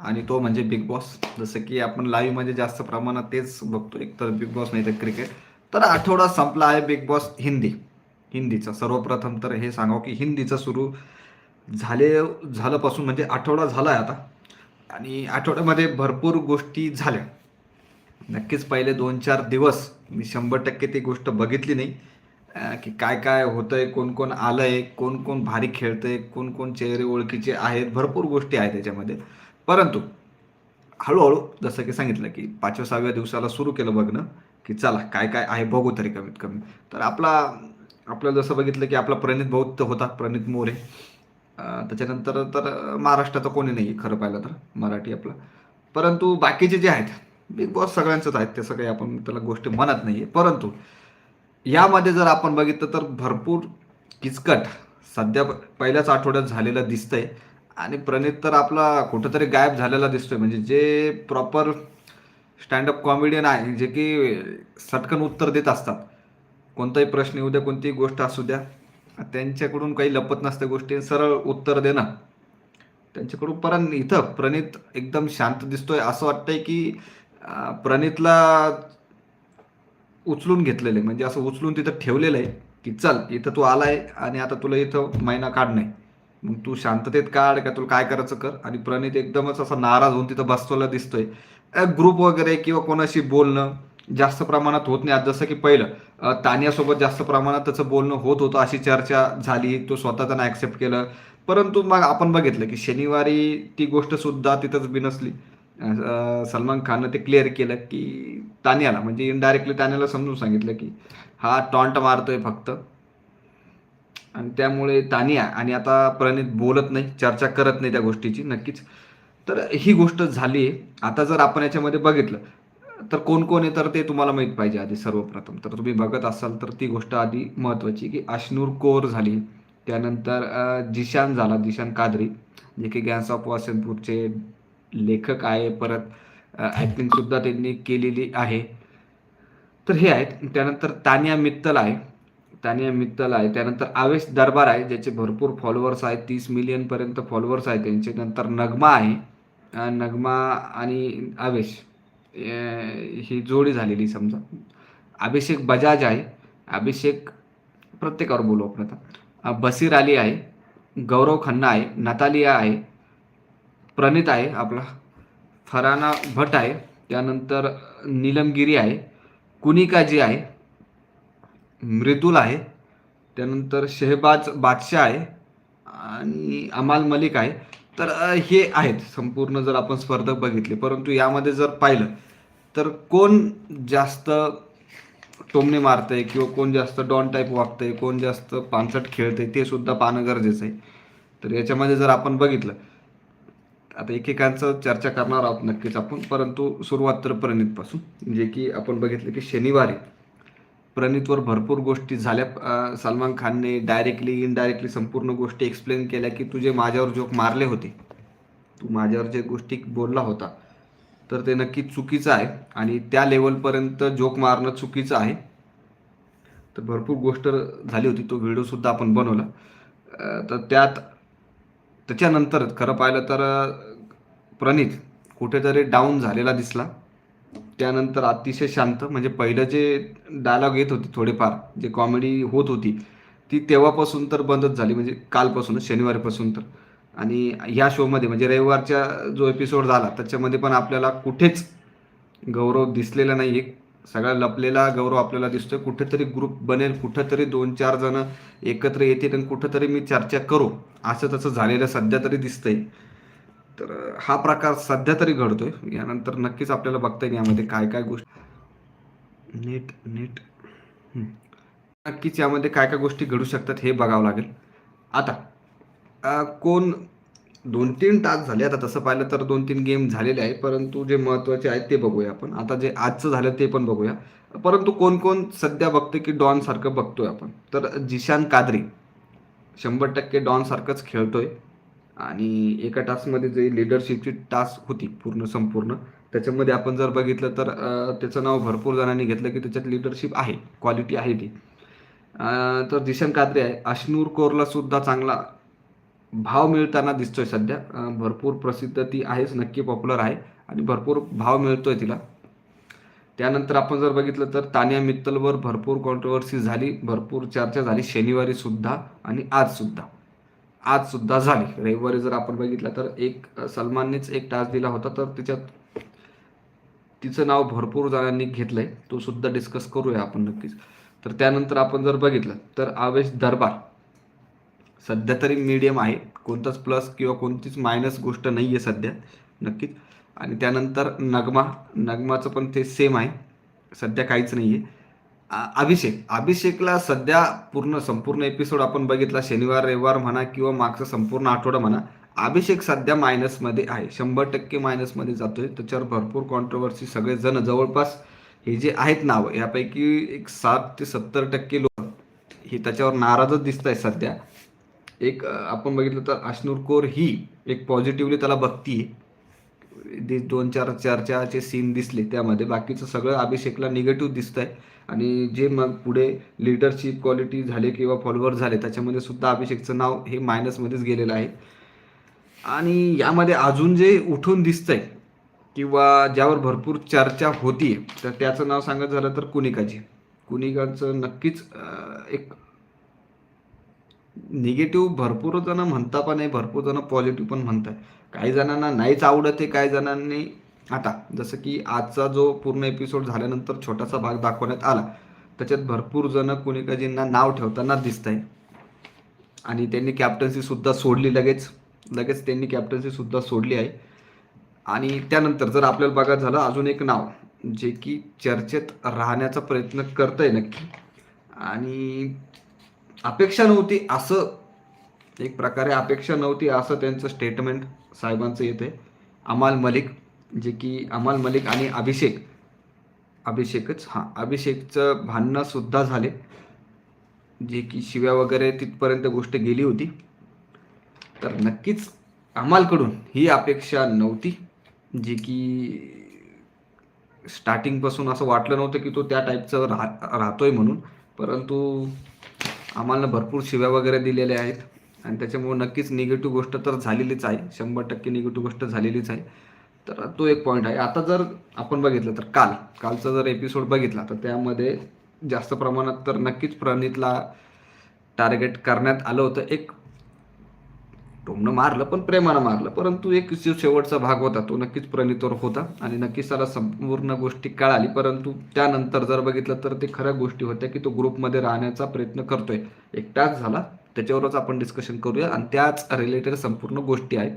आणि तो म्हणजे बिग बॉस जसं की आपण लाईव्हमध्ये जास्त प्रमाणात तेच बघतो. एक तर बिग बॉस नाही तर क्रिकेट तर आठवडा संपला आहे बिग बॉस हिंदी. हिंदीचा. सर्वप्रथम तर हे सांगावं की हिंदीचं सुरू झाले झाल्यापासून म्हणजे आठवडा झाला आहे आता. आणि आठवड्यामध्ये भरपूर गोष्टी झाल्या. नक्कीच पहिले दोन चार दिवस मी शंभर टक्के ती गोष्ट बघितली नाही. की काय काय होतंय कोण कोण आलं आहे कोण कोण भारी खेळतंय कोण कोण चेहरे ओळखीचे आहेत. भरपूर गोष्टी आहेत त्याच्यामध्ये. परंतु हळूहळू जसं की सांगितलं की पाचव्या सहाव्या दिवसाला सुरू केलं बघणं की चला काय काय आहे बघू तरी कमीत कमी. तर आपला आपलं जसं बघितलं की आपला प्रणित भाऊ तर होता प्रणित मोरे. त्याच्यानंतर तर महाराष्ट्राचं कोणी नाही खरं पाहिलं तर मराठी आपलं. परंतु बाकीचे जे आहेत बिग बॉस सगळ्यांचंच आहेत तसं काही आपण त्याला गोष्टी म्हणत नाही आहे. परंतु यामध्ये जर आपण बघितलं तर भरपूर किचकट सध्या पहिल्याच आठवड्यात झालेलं दिसतंय. आणि प्रणित तर आपला कुठंतरी गायब झालेला दिसतोय. म्हणजे जे प्रॉपर स्टँडअप कॉमेडियन आहे जे की सटकन उत्तर देत असतात. कोणताही प्रश्न येऊ द्या कोणतीही गोष्ट असू द्या. त्यांच्याकडून काही लपत नसत्या गोष्टी. सरळ उत्तर देणं. त्यांच्याकडून परत इथं प्रणित एकदम शांत दिसतोय. असं वाटतंय की प्रणितला उचलून घेतलेलं आहे. म्हणजे असं उचलून तिथं ठेवलेलं आहे की चल इथं तू आलाय आणि आता तुला इथं महिना काढ नाही मग तू शांततेत काढ का तुला काय करायचं कर? आणि प्रणित एकदमच असा नाराज होऊन तिथं बसलेला दिसतोय. ग्रुप वगैरे किंवा कोणाशी बोलणं जास्त प्रमाणात होत नाही. आज जसं की पहिलं तानियासोबत जास्त प्रमाणात त्याचं बोलणं होत होतं. अशी चर्चा झाली. तो स्वतः त्यांना ॲक्सेप्ट केलं. परंतु मग आपण बघितलं की शनिवारी ती गोष्ट सुद्धा तिथंच बिनसली. सलमान खाननं ते क्लिअर केलं की तानियाला म्हणजे इनडायरेक्टली तानियाला समजून सांगितलं की हा टॉन्ट मारतोय फक्त. आणि त्यामुळे तानिया आणि आता प्रणित बोलत नाही चर्चा करत नाही त्या गोष्टीची नक्कीच. तर ही गोष्ट झाली आहे. आता जर आपण याच्यामध्ये बघितलं तर कोण कोण आहे तर ते तुम्हाला माहीत पाहिजे आधी सर्वप्रथम. तर तुम्ही बघत असाल तर ती गोष्ट आधी महत्त्वाची की अश्नूर कोर झाली. त्यानंतर जिशान झाला जिशान कादरी जे की गॅन्स ऑफ वासनपूरचे लेखक आहे. परत ॲक्टिंगसुद्धा त्यांनी केलेली आहे. तर हे आहेत. त्यानंतर तानिया मित्तल आहे. त्याने मित्तल आहे. त्यानंतर आवेश दरबार आहे ज्याचे भरपूर फॉलोअर्स आहेत. तीस मिलियनपर्यंत फॉलोअर्स आहेत. त्यांचे नंतर नगमा आहे. नगमा आणि आवेश. ही जोडी झालेली समजा. अभिषेक बजाज आहे. अभिषेक प्रत्येकावर बोलू आपण आता. बसीर अली आहे. गौरव खन्ना आहे. नतालिया आहे. प्रणित आहे आपला. फराना भट आहे. त्यानंतर नीलमगिरी आहे. कुनिकाजी आहे. मृदुल आहे. त्यानंतर शेहबाज बादशाह आहे आणि अमाल मलिक आहे. तर हे आहेत संपूर्ण जर आपण स्पर्धक बघितले. परंतु यामध्ये जर पाहिलं तर कोण जास्त टोमणे मारतंय किंवा कोण जास्त डॉन टाईप वागतंय कोण जास्त पानसट खेळतंय ते सुद्धा पाहणं गरजेचं आहे. तर याच्यामध्ये जर आपण बघितलं आता एकेकांचं चर्चा करणार आहोत नक्कीच आपण. परंतु सुरुवात तर प्रणितपासून जे की आपण बघितलं की शनिवारी प्रणितवर भरपूर गोष्टी झाल्या. सलमान खानने डायरेक्टली इनडायरेक्टली संपूर्ण गोष्टी एक्सप्लेन केल्या की तुझे माझ्यावर जोक मारले होते. तू माझ्यावर जे गोष्टी बोलला होता. तर ते नक्की चुकीचं आहे आणि त्या लेवलपर्यंत जोक मारणं चुकीचं आहे. तर भरपूर गोष्ट झाली होती. तो व्हिडिओसुद्धा आपण बनवला. तर त्यात त्याच्यानंतर खरं पाहिलं तर प्रणित कुठेतरी डाऊन झालेला दिसला. त्यानंतर अतिशय शांत म्हणजे पहिलं जे डायलॉग येत होते थोडेफार जे कॉमेडी होत होती ती तेव्हापासून तर बंदच झाली म्हणजे कालपासूनच शनिवारीपासून तर. आणि ह्या शोमध्ये म्हणजे रविवारच्या जो एपिसोड झाला त्याच्यामध्ये पण आपल्याला कुठेच गौरव दिसलेला नाही आहे सगळा लपलेला गौरव आपल्याला दिसतोय. कुठेतरी ग्रुप बनेल कुठेतरी दोन चार जण एकत्र येतील आणि कुठेतरी मी चर्चा करू. असं तसं झालेलं सध्या तरी दिसतंय. तर हा प्रकार सध्या तरी घडतोय. यानंतर नक्कीच आपल्याला बघता येईल यामध्ये काय काय गोष्टी. Net net. नक्कीच यामध्ये काय काय गोष्टी घडू शकतात हे बघावं लागेल. आता कोण दोन तीन तास झाले आता तसं पाहिलं तर दोन तीन गेम झालेले आहे परंतु जे महत्त्वाचे आहेत ते बघूया आपण. आता जे आजचं झालं ते पण बघूया. परंतु कोण कोण सध्या बघते की डॉन सारखं बघतोय आपण. तर जिशान कादरी. शंभर टक्के डॉन सारखंच खेळतोय. आणि एका टास्कमध्ये जे लिडरशिपची टास्क होती पूर्ण संपूर्ण त्याच्यामध्ये आपण जर बघितलं तर त्याचं नाव भरपूर जणांनी घेतलं की त्याच्यात लिडरशिप आहे क्वालिटी आहे ती. तर दिशन कादरे आहे. अश्नूर कोरला सुद्धा चांगला भाव मिळताना दिसतोय सध्या. भरपूर प्रसिद्ध ती आहेच नक्की पॉप्युलर आहे आणि भरपूर भाव मिळतोय तिला. त्यानंतर आपण जर बघितलं तर तानिया मित्तलवर भरपूर कॉन्ट्रोवर्सी झाली भरपूर चर्चा झाली शनिवारी सुद्धा आणि आज सुद्धा. आज सुद्धा झाली. रविवारी जर आपण बघितलं तर एक सलमाननेच एक टास्क दिला होता तर तिच्यात तिचं नाव भरपूर जणांनी घेतलंय. तो सुद्धा डिस्कस करूया आपण नक्कीच. तर त्यानंतर आपण जर बघितलं तर आवेश दरबार. सध्या तरी मीडियम आहे. कोणताच प्लस किंवा कोणतीच मायनस गोष्ट नाही आहे सध्या नक्कीच. आणि त्यानंतर नगमा नगमाचं पण ते सेम आहे. सध्या काहीच नाही आहे अभिषेक. अभिषेकला सध्या पूर्ण संपूर्ण एपिसोड आपण बघितला शनिवार रविवार म्हणा किंवा मागचा संपूर्ण आठवडा म्हणा अभिषेक सध्या मायनसमध्ये आहे. शंभर टक्के मायनसमध्ये जातोय. त्याच्यावर भरपूर कॉन्ट्रोवर्सी सगळेजण जवळपास हे जे आहेत नावं यापैकी एक साठ ते सत्तर टक्के लोक हे त्याच्यावर नाराजच दिसत आहे सध्या. एक आपण बघितलं तर अश्नूर कोर ही एक पॉझिटिव्हली त्याला बघतीये. दोन चार चर्चाचे सीन दिसले त्यामध्ये. बाकीचं सगळं अभिषेकला निगेटिव्ह दिसत आहे आणि जे मग पुढे लिडरशिप क्वालिटी झाले किंवा फॉलोअर झाले त्याच्यामध्ये सुद्धा अभिषेकचं नाव हे मायनसमध्येच गेलेलं आहे. आणि यामध्ये अजून जे उठून दिसतंय किंवा ज्यावर भरपूर चर्चा होती तर त्याचं नाव सांगत झालं तर कुनिकाजी कुनिकाचं नक्कीच एक निगेटिव्ह भरपूर जण म्हणता पण आहे भरपूर जण पॉझिटिव्ह पण म्हणतात काही जणांना नाहीच आवडत आहे काही जणांनी आता जसं की आजचा जो पूर्ण एपिसोड झाल्यानंतर छोटासा भाग दाखवण्यात आला त्याच्यात भरपूर जण कुणिकाजींना नाव ठेवताना दिसत आहे आणि त्यांनी कॅप्टन्सी सुद्धा सोडली लगेच. लगेच त्यांनी कॅप्टन्सी सुद्धा सोडली आहे. आणि त्यानंतर जर आपल्याला बघायचं झालं अजून एक नाव जे की चर्चेत राहण्याचा प्रयत्न करतंय नक्की. आणि अपेक्षा नव्हती असं एक प्रकारे अपेक्षा नव्हती असं त्यांचं स्टेटमेंट साहेबांचं येते अमाल मलिक जे की अमाल मलिक आणि अभिषेक. अभिषेकच हां अभिषेकचं भांडणं सुद्धा झाले. जे की शिव्या वगैरे तिथपर्यंत गोष्ट गेली होती. तर नक्कीच अमालकडून ही अपेक्षा नव्हती. जे की स्टार्टिंगपासून असं वाटलं नव्हतं की तो त्या टाईपचं राह राहतोय म्हणून. परंतु आम्हाला भरपूर शिव्या वगैरे दिलेल्या आहेत. आणि त्याच्यामुळे नक्कीच निगेटिव्ह गोष्ट तर झालेलीच आहे. शंभर टक्के निगेटिव्ह गोष्ट झालेलीच आहे. तर तो एक पॉईंट आहे. आता जर आपण बघितलं तर काल कालचा जर एपिसोड बघितला तर त्यामध्ये जास्त प्रमाणात तर नक्कीच प्रणितला टार्गेट करण्यात आलं होतं. एक टोमणं मारलं पण प्रेमानं मारलं परंतु एक जो शेवटचा भाग होता. तो नक्कीच प्रणितवर होता आणि नक्कीच त्याला संपूर्ण गोष्टी कळाली. परंतु त्यानंतर जर बघितलं तर ते खऱ्या गोष्टी होत्या की तो ग्रुपमध्ये राहण्याचा प्रयत्न करतोय. एक टास्क झाला त्याच्यावरच आपण डिस्कशन करूया. आणि त्याच रिलेटेड संपूर्ण गोष्टी आहेत.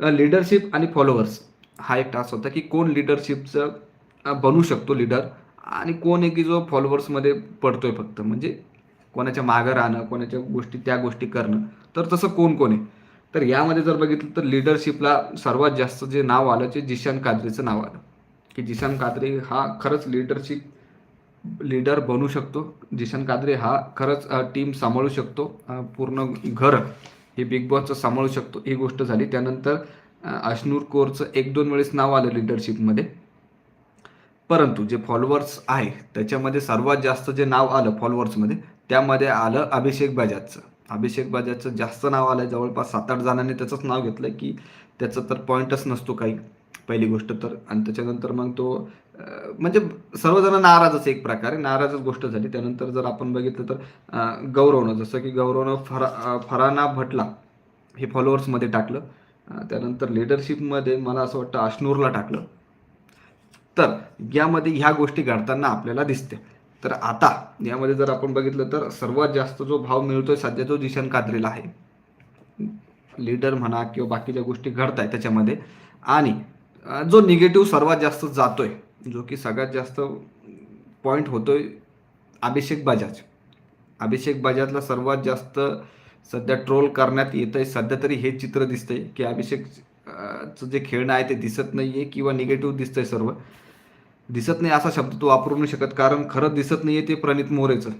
लिडरशिप आणि फॉलोअर्स हा एक टास्क होता की कोण लिडरशिपचं बनू शकतो लिडर आणि कोण आहे की जो फॉलोअर्समध्ये पडतोय फक्त. म्हणजे कोणाच्या मागं राहणं कोणाच्या गोष्टी त्या गोष्टी करणं. तर तसं कोण कोण आहे? तर यामध्ये जर बघितलं तर लिडरशिपला सर्वात जास्त जे नाव आलं ते जिशान काद्रेचं नाव आलं. की जिशान काद्रे हा खरंच लिडरशिप लीडर बनू शकतो. जिशान काद्रे हा खरंच टीम सांभाळू शकतो. पूर्ण घर हे बिग बॉसचं सांभाळू शकतो. ही गोष्ट झाली. त्यानंतर अश्नूर कोरचं एक दोन वेळेस नाव आलं लिडरशिपमध्ये परंतु जे फॉलोअर्स आहे त्याच्यामध्ये सर्वात जास्त जे नाव आलं फॉलोअर्समध्ये त्यामध्ये आलं अभिषेक बजाजचं. अभिषेक बजाजचं जास्त नाव आलं जवळपास सात आठ जणांनी त्याचंच नाव घेतलं की त्याचं तर पॉईंटच नसतो काही पहिली गोष्ट तर. आणि त्याच्यानंतर मग तो म्हणजे सर्वजण नाराजच एक प्रकारे नाराजच गोष्ट झाली. त्यानंतर जर आपण बघितलं तर गौरवनं जसं की गौरवनं फरा फराना भटला हे फॉलोअर्समध्ये टाकलं. त्यानंतर लिडरशिपमध्ये मला असं वाटतं अश्नूरला टाकलं. तर यामध्ये ह्या गोष्टी घडताना आपल्याला दिसते. तर आता यामध्ये जर आपण बघितलं तर सर्वात जास्त जो भाव मिळतोय सध्या तो जिशन काद्रीला आहे. लीडर म्हणा किंवा बाकीच्या गोष्टी घडत आहेत त्याच्यामध्ये. आणि जो निगेटिव्ह सर्वात जास्त जातोय जो की सगळ्यात जास्त पॉईंट होतोय अभिषेक बजाज. अभिषेक बजाजला सर्वात जास्त सध्या ट्रोल करण्यात येत आहे सध्या तरी हे चित्र दिसतंय की अभिषेक चं जे खेळणं आहे ते दिसत नाही आहे किंवा निगेटिव्ह दिसतंय सर्व. दिसत नाही असा शब्द तो वापरू नाही शकत कारण खरं दिसत नाहीये ते प्रणित मोरेचं.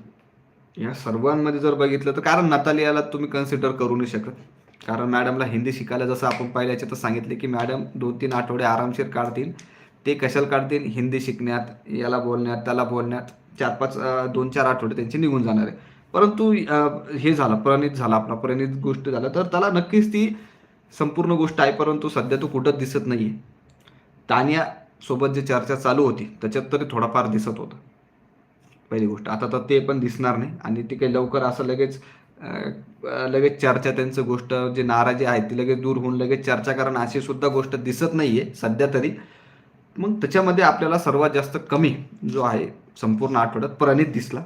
या सर्वांमध्ये जर बघितलं तर कारण नतालियाला तुम्ही कन्सिडर करू नाही शकत. कारण मॅडमला हिंदी शिकायला जसं आपण पहिल्या याच्यात सांगितले की मॅडम दोन तीन आठवडे आरामशीर काढतील. ते कशाला काढतील? हिंदी शिकण्यात याला बोलण्यात त्याला बोलण्यात. चार पाच दोन चार आठवडे त्यांचे निघून जाणार आहे. परंतु हे झालं प्रणित झाला आपला प्रणित गोष्ट झाला तर त्याला नक्कीच ती संपूर्ण गोष्ट आहे परंतु सध्या तो कुठंच दिसत नाहीये. तानिया सोबत जी चर्चा चालू होती त्याच्यात तरी थोडाफार दिसत होता. पहिली गोष्ट. आता तर ते पण दिसणार नाही आणि ते काही लवकर असं लगेच लगेच चर्चा त्यांचं गोष्ट जे नाराजी आहे ती लगेच दूर होऊन लगेच चर्चा कारण अशी सुद्धा गोष्ट दिसत नाहीये सध्या तरी. मग त्याच्यामध्ये आपल्याला सर्वात जास्त कमी जो आहे संपूर्ण आठवड्यात प्रणित दिसला.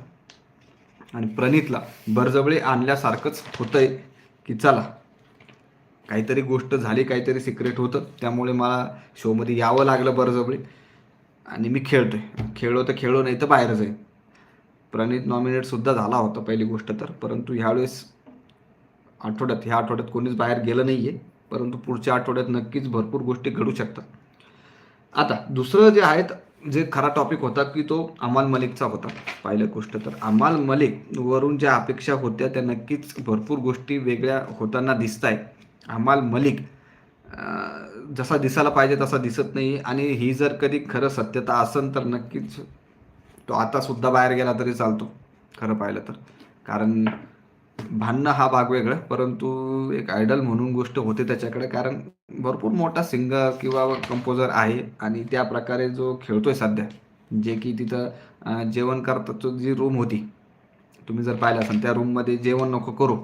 आणि प्रणितला बरजबळी आणल्यासारखंच होतंय की चला. काहीतरी गोष्ट झाली काहीतरी सिक्रेट होतं. त्यामुळे मला शोमध्ये यावं लागलं बरजबळी आणि मी खेळतो आहे खेळलो तर खेळलो नाही तर बाहेर जाईल प्रणित नॉमिनेटसुद्धा झाला होता पहिली गोष्ट तर. परंतु ह्यावेळेस आठवड्यात ह्या आठवड्यात कोणीच बाहेर गेलं नाही आहे परंतु पुढच्या आठवड्यात नक्कीच भरपूर गोष्टी घडू शकतात. आता दुसरं जे आहेत जे खरा टॉपिक होता की तो अमाल मलिकचा होता पहिल्या गोष्ट तर. अमाल मलिक वरून ज्या अपेक्षा होत्या त्या नक्कीच भरपूर गोष्टी वेगळ्या होताना दिसत आहे अमाल मलिक जसा दिसायला पाहिजे तसा दिसत नाही आणि ही जर कधी खरं सत्यता असेल तर नक्कीच तो आतासुद्धा बाहेर गेला तरी चालतो खरं पाहिलं तर. कारण भांडणं हा भाग वेगळा परंतु एक आयडल म्हणून गोष्ट होते त्याच्याकडे कारण भरपूर मोठा सिंगर किंवा कंपोजर आहे आणि त्या प्रकारे जो खेळतोय सध्या जे की तिथं जेवण करतात जी रूम होती तुम्ही जर पाहिलं असाल त्या रूममध्ये जेवण नको करू.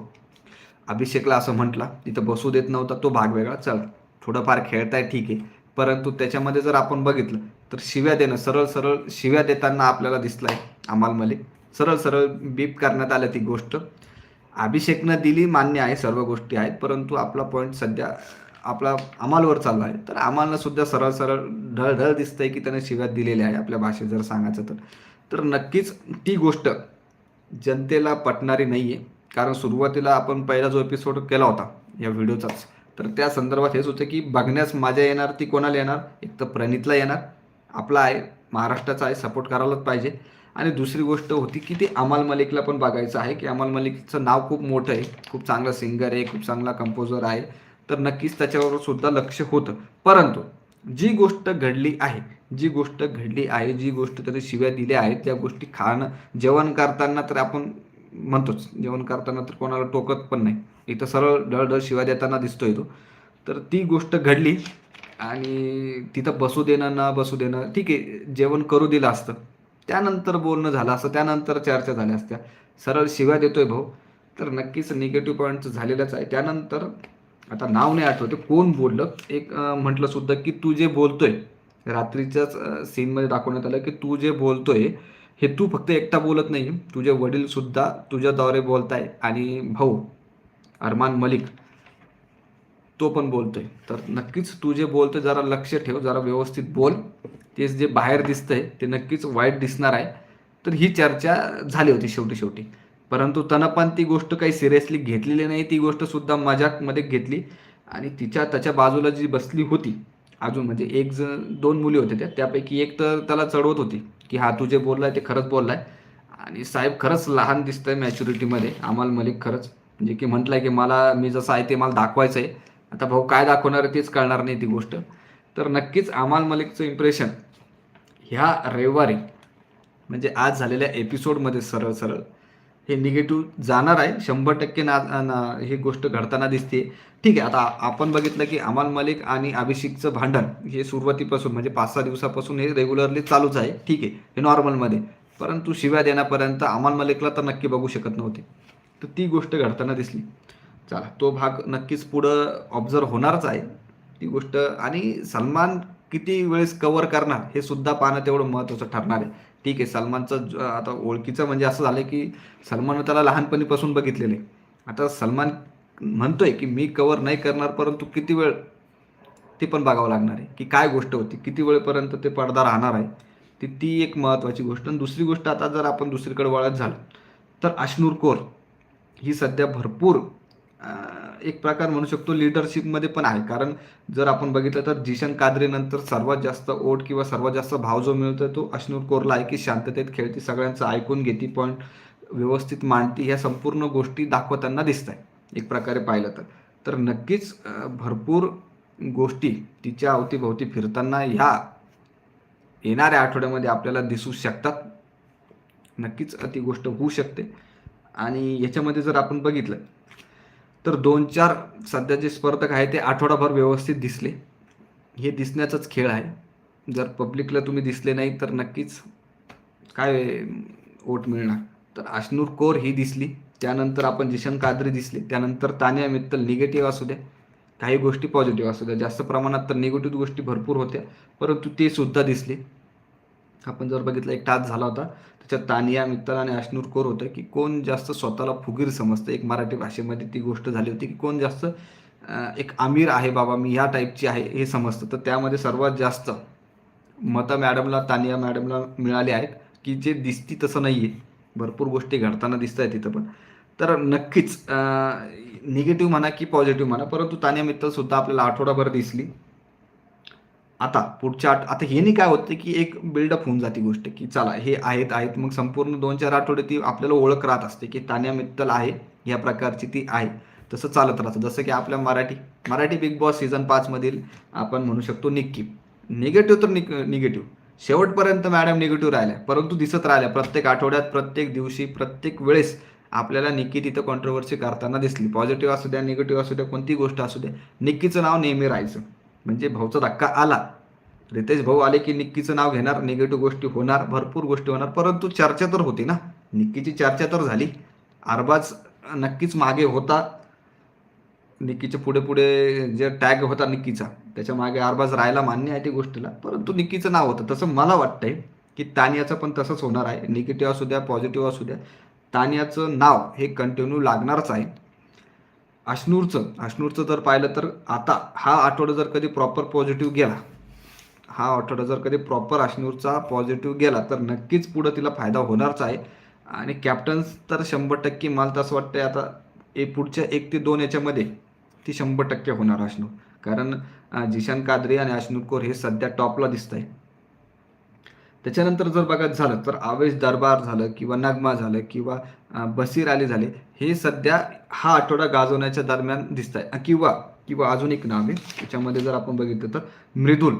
अभिषेकला असं म्हटला तिथं बसू देत नव्हता तो भाग वेगळा चल थोडंफार खेळताय ठीक आहे. परंतु त्याच्यामध्ये जर आपण बघितलं तर शिव्या देणं सरळ सरळ शिव्या देताना आपल्याला दिसलाय अमाल मलिक. सरळ सरळ बीप करण्यात आलं ती गोष्ट. अभिषेकनं दिली मान्य आहे सर्व गोष्टी आहेत परंतु आपला पॉईंट सध्या आपला अमालवर चालू आहे. तर अमालनं सुद्धा सरळ सरळ ढळढळ दिसतंय की त्याने शिव्यात दिलेल्या आहे आपल्या भाषेत जर सांगायचं तर. तर नक्कीच ती गोष्ट जनतेला पटणारी नाही आहे कारण सुरुवातीला आपण पहिला जो एपिसोड केला होता या व्हिडिओचाच तर त्या संदर्भात हेच होतं की बघण्यास मजा येणार ती कोणाला येणार? एक तर प्रणितला येणार. आपला आहे महाराष्ट्राचा आहे सपोर्ट करायलाच पाहिजे. आणि दुसरी गोष्ट होती की ते अमाल मलिकला पण बघायचं आहे की अमाल मलिकचं नाव खूप मोठं आहे खूप चांगला सिंगर आहे खूप चांगला कंपोजर आहे. तर नक्कीच त्याच्यावर सुद्धा लक्ष होतं. परंतु जी गोष्ट घडली आहे जी गोष्ट घडली आहे जी गोष्ट त्याने शिव्या दिल्या आहेत त्या गोष्टी खाणं जेवण करताना तर आपण म्हणतोच जेवण करताना तर कोणाला टोकत पण नाही. इथं सरळ ढळढळ शिव्या देताना दिसतोय तो. तर ती गोष्ट घडली आणि तिथं बसू देणं ना बसू देणं ठीक आहे जेवण करू दिलं असतं. त्यानंतर बोलणं झालं असं त्यानंतर चर्चा झाल्या असत्या. सरळ शिव्या देतोय भाऊ. तर नक्कीच निगेटिव्ह पॉईंट झालेलाच आहे. त्यानंतर आता नाव नाही आठवते कोण बोललं? एक म्हटलं सुद्धा की तू जे बोलतोय रात्रीच्याच सीनमध्ये दाखवण्यात आलं की तू जे बोलतोय हे तू फक्त एकटा बोलत नाही. तुझे वडील सुद्धा तुझ्याद्वारे बोलताय. आणि भाऊ अरमान मलिक तो पण बोलतोय. तर नक्कीच तू जे बोलतोय जरा लक्ष ठेव जरा व्यवस्थित बोल. तेच जे बाहेर दिसतंय ते नक्कीच वाईट दिसणार आहे. तर ही चर्चा झाली होती शेवटी शेवटी. परंतु त्यानं पण ती गोष्ट काही सिरियसली घेतलेली नाही ती गोष्ट सुद्धा मजाकमध्ये घेतली. आणि तिच्या त्याच्या बाजूला जी बसली होती अजून म्हणजे एक जण दोन मुली होत्या त्या त्यापैकी एक तर त्याला चढवत होती की हा तू जे बोललाय ते खरंच बोललाय. आणि साहेब खरंच लहान दिसतंय मॅच्युरिटीमध्ये आम्हाला मलिक खरंच. म्हणजे की म्हटलंय की मला मी जसं आहे ते मला दाखवायचं आहे आता भाऊ काय दाखवणार आहे तेच कळणार नाही ती गोष्ट. तर नक्कीच अमाल मलिकचं इम्प्रेशन ह्या रविवारी म्हणजे आज झालेल्या एपिसोडमध्ये सरळ सरळ हे निगेटिव्ह जाणार आहे. शंभर टक्के ना ना- ही गोष्ट घडताना दिसते ठीक आहे आता आपण बघितलं की अमाल मलिक आणि अभिषेकचं भांडण हे सुरुवातीपासून म्हणजे पाच सहा दिवसापासून हे रेग्युलरली चालूच आहे. ठीक आहे हे नॉर्मलमध्ये परंतु शिव्या देण्यापर्यंत अमाल मलिकला तर नक्की बघू शकत नव्हते. तर ती गोष्ट घडताना दिसली. चला तो भाग नक्कीच पुढं ऑब्झर्व होणारच आहे. ती गोष्ट आणि सलमान किती वेळेस कव्हर करणार हे सुद्धा पाहणं तेवढं महत्त्वाचं ठरणार आहे. ठीक आहे सलमानचं ज- आता ओळखीचं म्हणजे असं झालं की सलमाननं त्याला लहानपणीपासून बघितलेलं आहे. आता सलमान म्हणतोय की मी कव्हर नाही करणार परंतु किती वेळ ते पण बघावं लागणार आहे की काय गोष्ट होती किती वेळपर्यंत ते पडदा राहणार आहे. ती ती एक महत्त्वाची गोष्ट. आणि दुसरी गोष्ट आता जर आपण दुसरीकडे वळत झालं तर अश्नूर कौर ही सध्या भरपूर एक प्रकार म्हणू शकतो लिडरशिपमध्ये पण आहे. कारण जर आपण बघितलं तर जिशन काद्रेनंतर सर्वात जास्त ओट किंवा सर्वात जास्त भाव जो मिळतो तो अश्नूर कोरला आहे की शांततेत खेळती सगळ्यांचं ऐकून घेती पॉईंट व्यवस्थित मांडती ह्या संपूर्ण गोष्टी दाखवताना दिसत आहे एक प्रकारे पाहिलं तर. तर नक्कीच भरपूर गोष्टी तिच्या अवतीभोवती फिरताना ह्या येणाऱ्या आठवड्यामध्ये आपल्याला दिसू शकतात. नक्कीच ती गोष्ट होऊ शकते. आणि याच्यामध्ये जर आपण बघितलं तर दोन चार सध्या जे स्पर्धक आहे ते आठवडाभर व्यवस्थित दिसले. हे दिसण्याचाच खेळ आहे. जर पब्लिकला तुम्ही दिसले नाही तर नक्कीच काय वोट मिळणार? तर आशनूर कोर ही दिसली. त्यानंतर आपण जिशन कादरी दिसली. त्यानंतर तानिया मित्तल निगेटिव्ह असू द्या. काही गोष्टी पॉझिटिव्ह असू द्या. जास्त प्रमाणात तर निगेटिव्ह गोष्टी भरपूर होत्या. परंतु ते सुद्धा दिसले. आपण जर बघितलं एक टाच झाला होता. त्याच्यात तानिया मित्तल आणि अश्नूर कोर होतं की कोण जास्त स्वतःला फुगीर समजतं? एक मराठी भाषेमध्ये ती गोष्ट झाली होती की कोण जास्त एक आमिर आहे बाबा मी ह्या टाईपची आहे हे समजतं. तर त्यामध्ये सर्वात जास्त मतं मॅडमला तानिया मॅडमला मिळाली आहेत की जे दिसती तसं नाही आहे भरपूर गोष्टी घडताना दिसत आहेत तिथं पण. तर नक्कीच निगेटिव्ह म्हणा की पॉझिटिव्ह म्हणा परंतु तानिया मित्तल सुद्धा आपल्याला आठवडाभर दिसली. आता पुढच्या आठ आता हे काय होतं की एक बिल्डअप होऊन जाते गोष्ट की चला हे आहेत आहेत मग संपूर्ण दोन चार आठवडे ती आपल्याला ओळख राहत असते की तान्या मित्तल आहे या प्रकारची ती आहे. तसं चालत राहतं. जसं की आपल्या Marathi Marathi Bigg Boss season पाचमधील आपण म्हणू शकतो निक्की. निगेटिव्ह तर निक निगेटिव्ह शेवटपर्यंत मॅडम निगेटिव्ह राहिल्या. परंतु दिसत राहिल्या. प्रत्येक आठवड्यात प्रत्येक दिवशी प्रत्येक वेळेस आपल्याला निक्की तिथं कॉन्ट्रोवर्सी करताना दिसली. पॉझिटिव्ह असू द्या निगेटिव्ह असू द्या कोणती गोष्ट असू द्या निक्कीचं नाव नेहमी राहायचं. म्हणजे भाऊचा धक्का आला. रितेश भाऊ आले की निक्कीचं नाव घेणार निगेटिव्ह गोष्टी होणार भरपूर गोष्टी होणार परंतु चर्चा तर होती ना. निक्कीची चर्चा तर झाली. अरबाज नक्कीच मागे होता. निक्कीच्या पुढे पुढे जे टॅग होता निक्कीचा त्याच्यामागे अरबाज राहायला मान्य आहे ती गोष्टीला. परंतु निक्कीचं नाव होतं. तसं मला वाटतंय की तानियाचं पण तसंच होणार आहे. निगेटिव्ह असू द्या पॉझिटिव्ह असू द्या. तानियाचं नाव हे कंटिन्यू लागणारच आहे. अश्नूरचं अश्नूरचं जर पाहिलं तर आता हा आठवडा जर कधी प्रॉपर पॉझिटिव्ह गेला हा आठवडा जर कधी प्रॉपर अश्नूरचा पॉझिटिव्ह गेला तर नक्कीच पुढं तिला फायदा होणारच आहे. आणि कॅप्टन्स तर शंभर टक्के मला तसं वाटतंय आता ए पुढच्या एक ते दोन याच्यामध्ये ती शंभर टक्के होणार अश्नूर. कारण जिशान कादरी आणि अश्नूर कोर हे सध्या टॉपला दिसत आहे त्याच्यानंतर जर बघत झालं तर आवेश दरबार झालं किंवा नगमा झालं किंवा बसीर आली झाले हे सध्या हा आठवडा गाजवण्याच्या दरम्यान दिसत आहे किंवा किंवा अजून एक नाव आहे त्याच्यामध्ये जर आपण बघितलं तर मृदुल.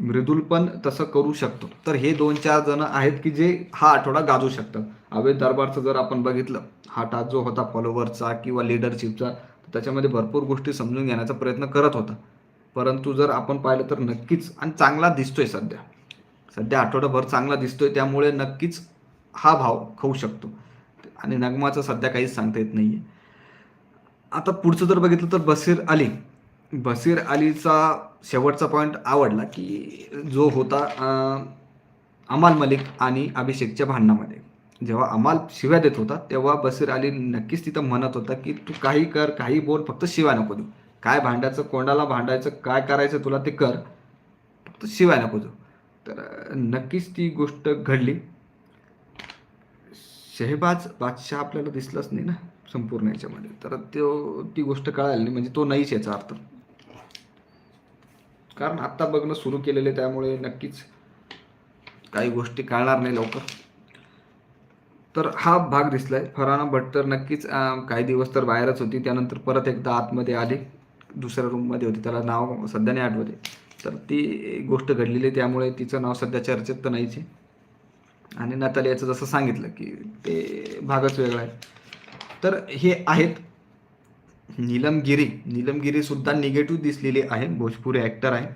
मृदुल पण तसं करू शकतो. तर हे दोन चार जण आहेत की जे हा आठवडा गाजवू शकतात. आवेश दरबारचं जर आपण बघितलं हा टाच जो होता फॉलोवरचा किंवा लिडरशिपचा त्याच्यामध्ये भरपूर गोष्टी समजून घेण्याचा प्रयत्न करत होता. परंतु जर आपण पाहिलं तर नक्कीच आणि चांगला दिसतोय सध्या. सध्या आठवडाभर चांगला दिसतोय त्यामुळे नक्कीच हा भाव खाऊ शकतो. आणि नगमाचं सध्या काहीच सांगता येत नाही आहे आता पुढचं जर बघितलं तर बसीर अली. बसीर अलीचा शेवटचा पॉईंट आवडला की जो होता अमाल मलिक आणि अभिषेकच्या भांडणामध्ये. जेव्हा अमाल शिव्या देत होता तेव्हा बसीर अली नक्कीच तिथं म्हणत होता की तू काही कर काही बोल फक्त शिव्या नको देऊ. काय भांडायचं कोणाला भांडायचं काय करायचं तुला ते कर फक्त शिवाय नको देऊ. तर नक्कीच ती गोष्ट घडली. शहेबाज बादशाह आपल्याला दिसलाच नाही ना संपूर्ण याच्यामध्ये. तर तो ती गोष्ट कळाली नाही म्हणजे तो नाहीच याचा अर्थ. कारण आत्ता बघणं सुरू केलेले त्यामुळे नक्कीच काही गोष्टी कळणार नाही लवकर. तर हा भाग दिसला आहे फराना भट तर नक्कीच काही दिवस तर बाहेरच होती. त्यानंतर परत एकदा आतमध्ये आली. दुसऱ्या रूममध्ये होती. त्याला नाव सध्या नाही आठवते तर ती गोष्ट घडलेली आहे, त्यामुळे तिचं नाव सध्या चर्चेत तर नाहीच आहे. आणि नतालियाचं जसं सांगितलं की ते भागच वेगळा आहे. तर हे आहेत नीलमगिरी नीलमगिरीसुद्धा निगेटिव्ह दिसलेली आहे भोजपुरी ॲक्टर आहे.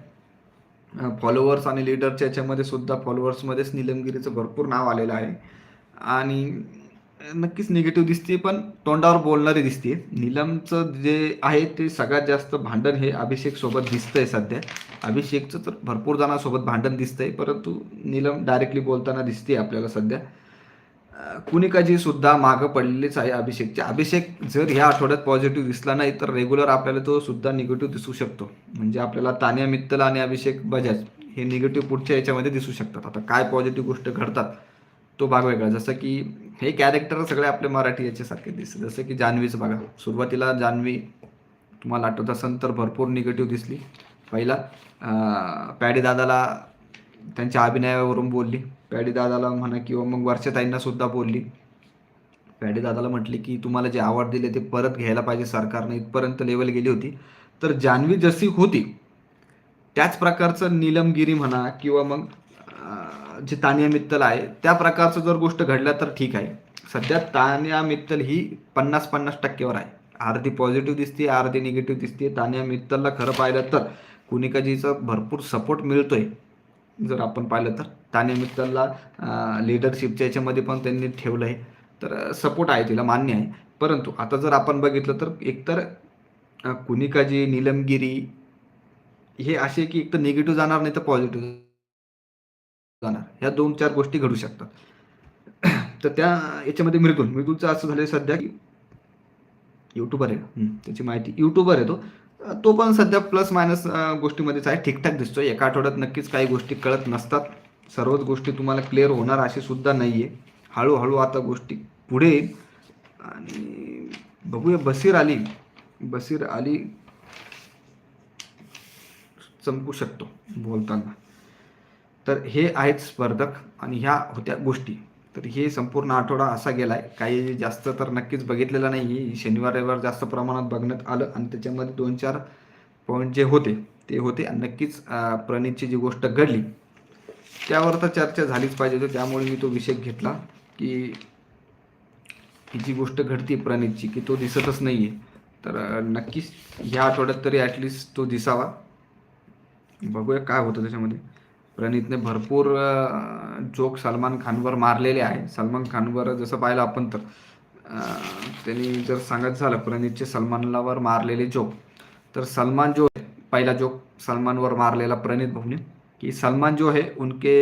फॉलोअर्स आणि लीडरच्या याच्यामध्ये सुद्धा फॉलोअर्समध्येच नीलमगिरीचं भरपूर नाव आलेलं आहे. आणि नक्कीच निगेटिव्ह दिसते पण तोंडावर बोलणारी दिसते नीलमचं जे आहे ते सगळ्यात जास्त भांडण हे अभिषेक सोबत दिसतंय सध्या. अभिषेकचं तर भरपूर जणांसोबत भांडण दिसतंय परंतु नीलम डायरेक्टली बोलताना दिसते आपल्याला सध्या. कुणिकाजी सुद्धा मागं पडलेलीच आहे अभिषेकचे. अभिषेक जर ह्या आठवड्यात पॉझिटिव्ह दिसला नाही तर रेग्युलर आपल्याला तो सुद्धा निगेटिव्ह दिसू शकतो. म्हणजे आपल्याला तान्या मित्तल आणि अभिषेक बजाज हे निगेटिव्ह पुढच्या याच्यामध्ये दिसू शकतात. आता काय पॉझिटिव्ह गोष्ट घडतात तो भाग वेगळा. जसं की हे कॅरेक्टर सगळे आपले मराठी याच्यासारखे दिसते जसं की जान्हवीच बघा. सुरुवातीला जान्हवी तुम्हाला आठवत असेल तर भरपूर निगेटिव्ह दिसली. पहिला पॅडी दादाला त्यांच्या अभिनयावरून बोलली. पॅडी दादाला म्हणा किंवा मग वर्षताईंना सुद्धा बोलली. पॅडी दादाला म्हटली की तुम्हाला जे आवड दिले ते परत घ्यायला पाहिजे सरकारने. इथपर्यंत लेवल गेली होती. तर जान्हवी जशी होती त्याच प्रकारचं नीलमगिरी म्हणा किंवा मग जे तानिया मित्तल आहे त्या प्रकारचं जर गोष्ट घडल्या तर ठीक आहे. सध्या तानिया मित्तल ही पन्नास पन्नास टक्केवर आहे. अर्धी पॉझिटिव्ह दिसते अर्धी निगेटिव्ह दिसते तानिया मित्तलला खरं पाहिलं तर कुनिकाजीचा भरपूर सपोर्ट मिळतोय. जर आपण पाहिलं तर तानिया मित्तलला लिडरशिपच्या याच्यामध्ये पण त्यांनी ठेवलं आहे तर सपोर्ट आहे तिला मान्य आहे. परंतु आता जर आपण बघितलं तर एकतर कुनिकाजी निलमगिरी हे असे की एक तर निगेटिव्ह जाणार नाही तर पॉझिटिव्ह जाणार. ह्या दोन चार गोष्टी घडू शकतात. तर त्या याच्यामध्ये मृदुल. मृदुलचं असं झालं सध्या की युट्यूबर आहे. त्याची माहिती युट्यूबर आहे तो. तो पण सध्या प्लस मायनस गोष्टीमध्येच आहे. ठीकठाक दिसतो एका आठवड्यात नक्कीच काही गोष्टी कळत नसतात. सर्वच गोष्टी तुम्हाला क्लिअर होणार अशी सुद्धा नाही आहे हळूहळू आता गोष्टी पुढे येईल. आणि बघूया. बसीर आली बसीर आली चमकू शकतो बोलताना. तर हे आहेत स्पर्धक आणि ह्या होत्या गोष्टी. तर हे संपूर्ण आठवडा असा गेलाय. काही जास्त तर नक्कीच बघितलेलं नाही. शनिवार रविवार जास्त प्रमाणात बघण्यात आलं आणि त्याच्यामध्ये दोन चार पॉईंट जे होते ते होते आणि नक्कीच प्रणितची जी गोष्ट घडली त्यावर तर चर्चा झालीच पाहिजे होती. त्यामुळे मी तो विषय घेतला की ही जी गोष्ट घडती प्रणितची की तो दिसतच नाही आहे तर नक्कीच ह्या आठवड्यात तरी ॲटलिस्ट तो दिसावा. बघूया काय होतं त्याच्यामध्ये. प्रणीतने भरपूर जोक सलमान खानवर मारलेले आहे. सलमान खानवर जसं पाहिलं आपण तर अं, त्यांनी जर सांगत झालं प्रणीतचे सलमानलावर मारलेले जोक तर सलमान जो है पहला जोक सलमान वर मारलेला प्रणीत भाऊ ने कि सलमान जो है उनके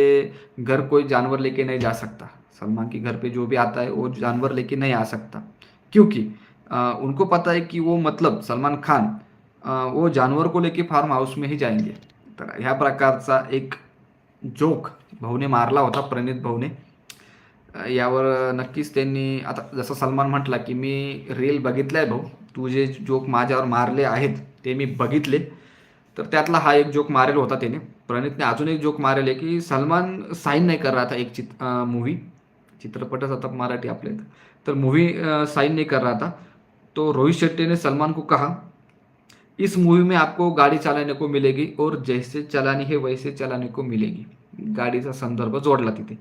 घर कोई जानवर लेके नहीं जा सकता. सलमान के घर पे जो भी आता है वो जानवर लेके नहीं आ सकता. क्योंकि अ, उनको पता है कि वो मतलब सलमान खान अ, वो जानवर को लेके फार्म हाउस में ही जाएँगे. तर ह्या प्रकारचा एक जोक भाऊने मारला होता प्रणित भाऊने. यावर नक्कीच त्यांनी आता जसं सलमान म्हटला की मी रील बघितलाय भाऊ तू जे जोक माझ्यावर मारले आहेत ते मी बघितले. तर त्यातला हा एक जोक मारेल होता त्याने. प्रणितने अजून एक जोक मारेल आहे की सलमान साईन नाही कर रहा था एक चित मूवी चित्रपटच आता मराठी आपले तर मूवी साइन नाही कर रहा था तो रोहित शेट्टी ने सलमान को कहा इस मूवी में आपको गाड़ी चलाने को मिलेगी और जैसे चलानी है वैसे चलाने को मिलेगी। गाडीचा संदर्भ जोडला तिथे।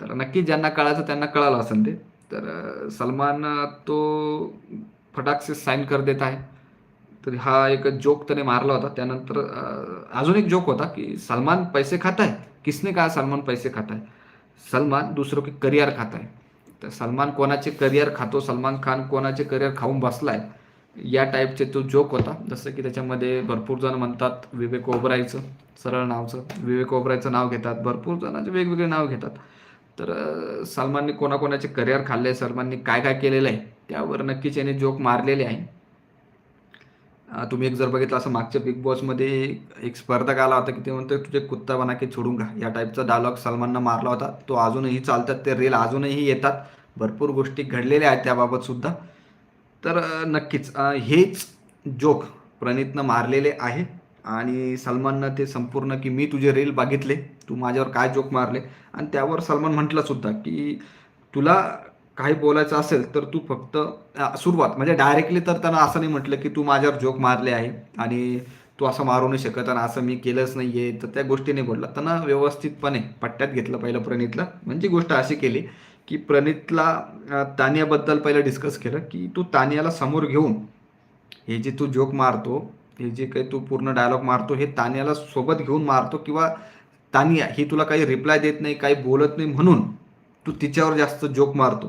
तर नक्की ज्यांना कळायचं त्यांना कळालं असेल ते. तर सलमान तो फटाक से साइन कर देत आहे. तर हा एक जोक त्याने मारला होता. त्यानंतर अजून एक जोक होता की सलमान पैसे खाता है किसने कहा सलमान पैसे खाता है सलमान दुसरं की करिअर खाता है तर सलमान कोणाचे करिअर खातो? सलमान खान कोणाचे करिअर खाऊन बसलाय? या टाईपचे तो जोक होता. जसं की त्याच्यामध्ये भरपूर जण म्हणतात विवेक ओबरायचं सरळ नावचं. विवेक ओबरायचं नाव घेतात. भरपूर जणांचे वेगवेगळे नाव घेतात. तर सलमानने कोणाकोणाचे करिअर खाल्ले सलमानने काय काय केलेलं आहे त्यावर नक्कीच याने जोक मारलेले आहे. तुम्ही एक जर बघितलं असं मागच्या बिग बॉसमध्ये एक स्पर्धक आला होता की ते म्हणतो तुझे कुत्ता बना छोडून छोडूंगा या टाईपचा डायलॉग सलमाननं मारला होता. तो अजूनही चालतात ते रील अजूनही येतात. भरपूर गोष्टी घडलेल्या आहेत त्याबाबत सुद्धा. तर नक्कीच. हेच जोक प्रणितनं मारलेले आहे. आणि सलमाननं ते संपूर्ण की मी तुझे रील बघितले तू माझ्यावर काय जोक मारले? आणि त्यावर सलमान म्हटलं सुद्धा की तुला काही बोलायचं असेल तर तू फक्त सुरुवात म्हणजे डायरेक्टली तर त्यांना असं नाही म्हटलं की तू माझ्यावर जोक मारले आहे आणि तू असं मारू नाही शकत आणि असं मी केलंच नाही आहे तर त्या गोष्टीने बोलला. त्यांना व्यवस्थितपणे पट्ट्यात घेतलं पहिलं प्रणितला. म्हणजे गोष्ट अशी केली की प्रणितला तानियाबद्दल पहिलं डिस्कस केलं की तू तानियाला समोर घेऊन हे जे तू जोक मारतो हे जे काही तू पूर्ण डायलॉग मारतो हे तानियाला सोबत घेऊन मारतो किंवा तानिया ही तुला काही रिप्लाय देत नाही काही बोलत नाही म्हणून तू तिच्यावर जास्त जोक मारतो.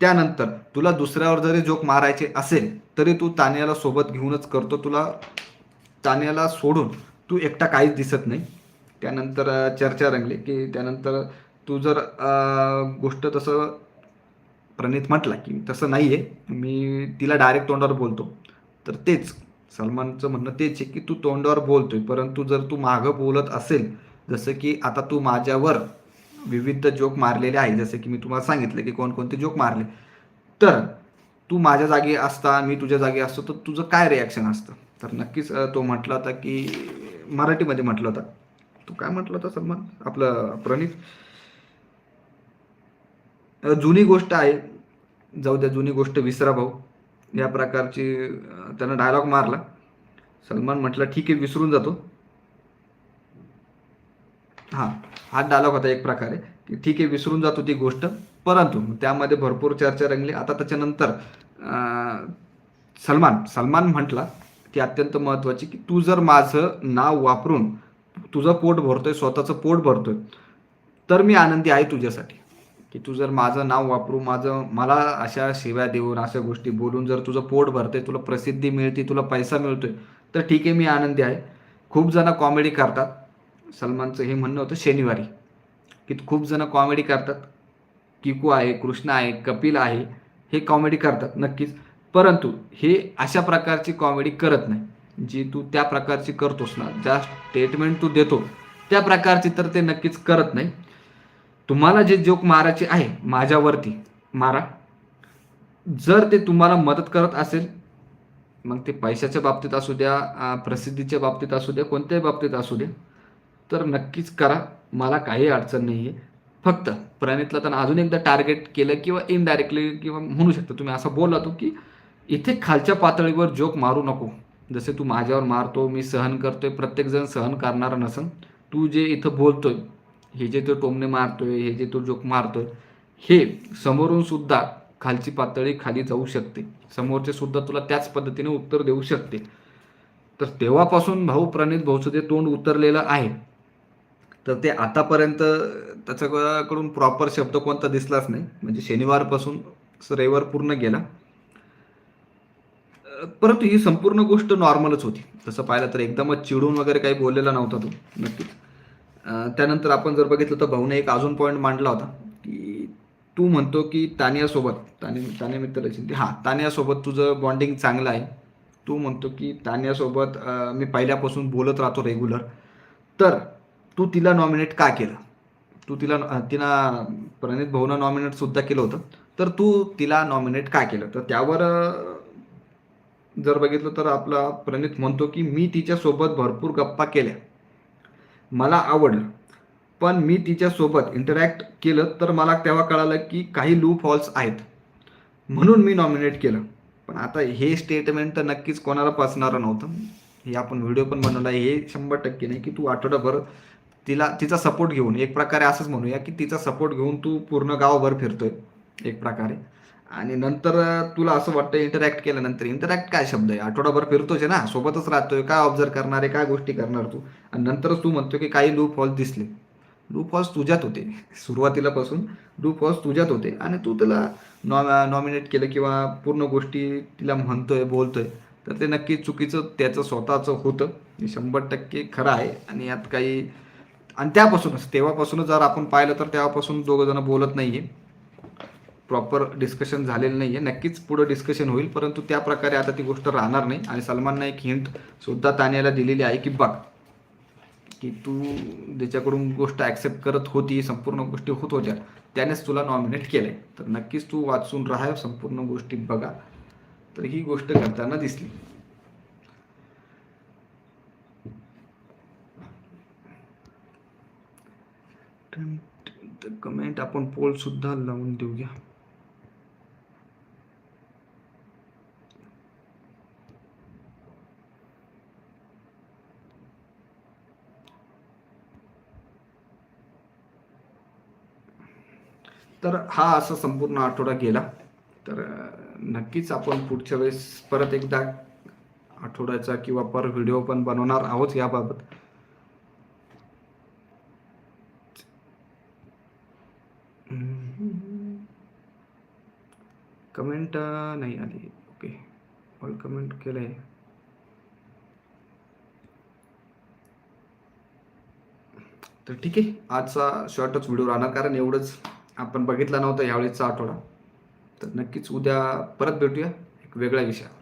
त्यानंतर तुला दुसऱ्यावर जरी जोक मारायचे असेल तरी तू तानियाला सोबत घेऊनच करतो. तुला तानियाला सोडून तू एकटा काहीच दिसत नाही. त्यानंतर चर्चा रंगली की त्यानंतर तू जर गोष्ट तसं प्रणित म्हटला की तसं नाही आहे मी तिला डायरेक्ट तोंडावर बोलतो. तर तेच सलमानचं म्हणणं तेच आहे की तू तोंडावर बोलतोय परंतु जर तू मागं बोलत असेल जसं की आता तू माझ्यावर विविध जोक मारलेले आहे जसं की मी तुम्हाला सांगितलं की कोणकोणते जोक मारले तर तू माझ्या जागी असता मी तुझ्या जागी असतो तर तुझं काय रिॲक्शन असतं? तर नक्कीच तो म्हटला होता की मराठीमध्ये म्हटलं होता. तू काय म्हटलं होता सलमान? आपलं प्रणित? जुनी गोष्ट आहे. जाऊ द्या जुनी गोष्ट विसरा भाऊ. या प्रकारची त्यानं डायलॉग मारला. सलमान म्हटलं ठीक आहे विसरून जातो. हां हा डायलॉग होता एक प्रकारे. की ठीक आहे विसरून जातो ती गोष्ट. परंतु त्यामध्ये भरपूर चर्चा रंगली. आता त्याच्यानंतर सलमान सलमान म्हटला ती अत्यंत महत्त्वाची की तू जर माझं नाव वापरून तुझं पोट भरतोय स्वतःचं पोट भरतोय तर मी आनंदी आहे तुझ्यासाठी. की तू जर माझं नाव वापरू माझं मला अशा शिव्या देऊन अशा गोष्टी बोलून जर तुझं पोट भरते तुला प्रसिद्धी मिळते तुला पैसा मिळतोय तर ठीक आहे मी आनंदी आहे. खूप जण कॉमेडी करतात. सलमानचं हे म्हणणं होतं शनिवारी की खूप जण कॉमेडी करतात. किकू आहे कृष्णा आहे कपिल आहे हे कॉमेडी करतात नक्कीच. परंतु हे अशा प्रकारची कॉमेडी करत नाही जी तू त्या प्रकारची करतोस ना ज्या स्टेटमेंट तू देतो त्या प्रकारची तर ते नक्कीच करत नाही. तुम्हाला जे जोक मारायचे आहे माझ्यावरती मारा. जर ते तुम्हाला मदत करत असेल मग ते पैशाच्या बाबतीत असू द्या प्रसिद्धीच्या बाबतीत असू द्या कोणत्याही बाबतीत असू द्या तर नक्कीच करा. मला काही अडचण नाही आहे फक्त प्रणितला त्यांना अजून एकदा टार्गेट केलं किंवा इनडायरेक्टली किंवा म्हणू शकता तुम्ही असं बोलला तो की इथे खालच्या पातळीवर जोक मारू नको. जसे तू माझ्यावर मारतो मी सहन करतोय प्रत्येकजण सहन करणारा नसन. तू जे इथं बोलतोय हे जे तो टोमणे मारतोय हे जे तो जोक मारतोय हे समोरून सुद्धा खालची पातळी खाली जाऊ शकते. समोरचे सुद्धा तुला त्याच पद्धतीने उत्तर देऊ शकते. तर तेव्हापासून भाऊ प्रणित भाऊचं जे तोंड उतरलेलं आहे. तर ते आतापर्यंत त्याच्याकडून प्रॉपर शब्द कोणता दिसलाच नाही. म्हणजे शनिवारपासून रविवार पूर्ण गेला. परंतु ही संपूर्ण गोष्ट नॉर्मलच होती. तसं पाहिलं तर एकदमच चिडून वगैरे काही बोललेला नव्हता तो. नक्कीच. त्यानंतर आपण जर बघितलं तर भाऊने एक अजून पॉईंट मांडला होता की तू म्हणतो की तानियासोबत ताने तान्या मित्र हां तानियासोबत तुझं बॉन्डिंग चांगलं आहे. तू म्हणतो की तान्यासोबत मी पहिल्यापासून बोलत राहतो रेग्युलर तर तू तिला नॉमिनेट का केलं? तू तिला तिला प्रणित भाऊनं नॉमिनेट सुद्धा केलं होतं. तर तू तिला नॉमिनेट का केलं? तर त्यावर जर बघितलं तर आपला प्रणित म्हणतो की मी तिच्यासोबत भरपूर गप्पा केल्या. मला आवडलं. पण मी तिच्यासोबत इंटरॅक्ट केलं तर मला तेव्हा कळालं की काही लूप हॉल्स आहेत. म्हणून मी नॉमिनेट केलं. पण आता हे स्टेटमेंट तर नक्कीच कोणाला पचणारं नव्हतं. हे आपण व्हिडिओ पण बनवला हे शंभर टक्के नाही की तू आठवडाभर तिला तिचा सपोर्ट घेऊन एक प्रकारे असंच म्हणूया की तिचा सपोर्ट घेऊन तू पूर्ण गावभर फिरतोय. एक प्रकारे. आणि नंतर तुला असं वाटतं इंटरॅक्ट केल्यानंतर इंटरॅक्ट काय शब्द आहे? आठवडाभर फिरतोच आहे ना? सोबतच राहतोय काय ऑब्झर्व करणार आहे काय गोष्टी करणार तू? आणि नंतरच तू म्हणतो की काही लूप हॉल्स दिसले. लूप हॉल्स तुझ्यात होते. सुरुवातीलापासून लूप हॉल्स तुझ्यात होते. आणि तू त्याला नॉ नॉमिनेट केलं किंवा पूर्ण गोष्टी तिला म्हणतोय बोलतोय तर ते नक्की चुकीचं त्याचं स्वतःचं होतं. हे शंभर टक्के खरं आहे. आणि यात काही आणि त्यापासूनच तेव्हापासूनच जर आपण पाहिलं तर तेव्हापासून दोघं जण बोलत आहे प्रॉपर डिस्कशन झालेलं नाही आहे नक्कीच पुढं डिस्कशन होईल परंतु त्या प्रकारे आता ती गोष्ट राहणार नाही. आणि सलमाननं एक हिंट सुद्धा तान्याला दिलेली आहे की बघ की तू ज्याच्याकडून गोष्ट ॲक्सेप्ट करत होती संपूर्ण गोष्टी होत होत्या त्यानेच तुला नॉमिनेट केलंय. तर नक्कीच तू वाचून राहा संपूर्ण गोष्टी बघा. तर ही गोष्ट करताना दिसली. कमेंट आपण पोल सुद्धा लावून देऊया. तर हा असा संपूर्ण आठवडा गेला. तर नक्कीच आपण पुढच्या वेळेस परत एकदा आठवड्याचा किंवा पर व्हिडिओ पण बनवणार आहोत याबाबत. कमेंट नाही आली. ओके. ऑल कमेंट केलं आहे तर ठीक आहे. आजचा शॉर्टच व्हिडिओ राहणार कारण एवढंच आपण बघितला नव्हता यावेळेसचा आठवडा. तर नक्कीच उद्या परत भेटूया. एक वेगळ्या विषयावर